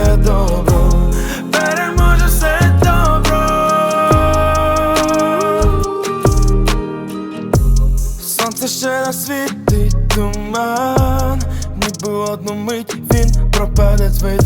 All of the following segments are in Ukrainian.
все добро, переможе все добро. Сонце ще не світить туман, ніби одну мить він пропаде з.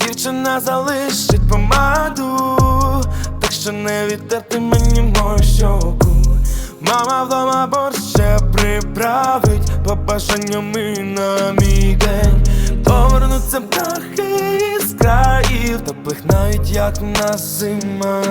Дівчина залишить помаду, так що не відтерти мені мою щоку. Мама вдома борщ ще приправить побажанням і на мій день. Повернуться птахи навіть як в зима.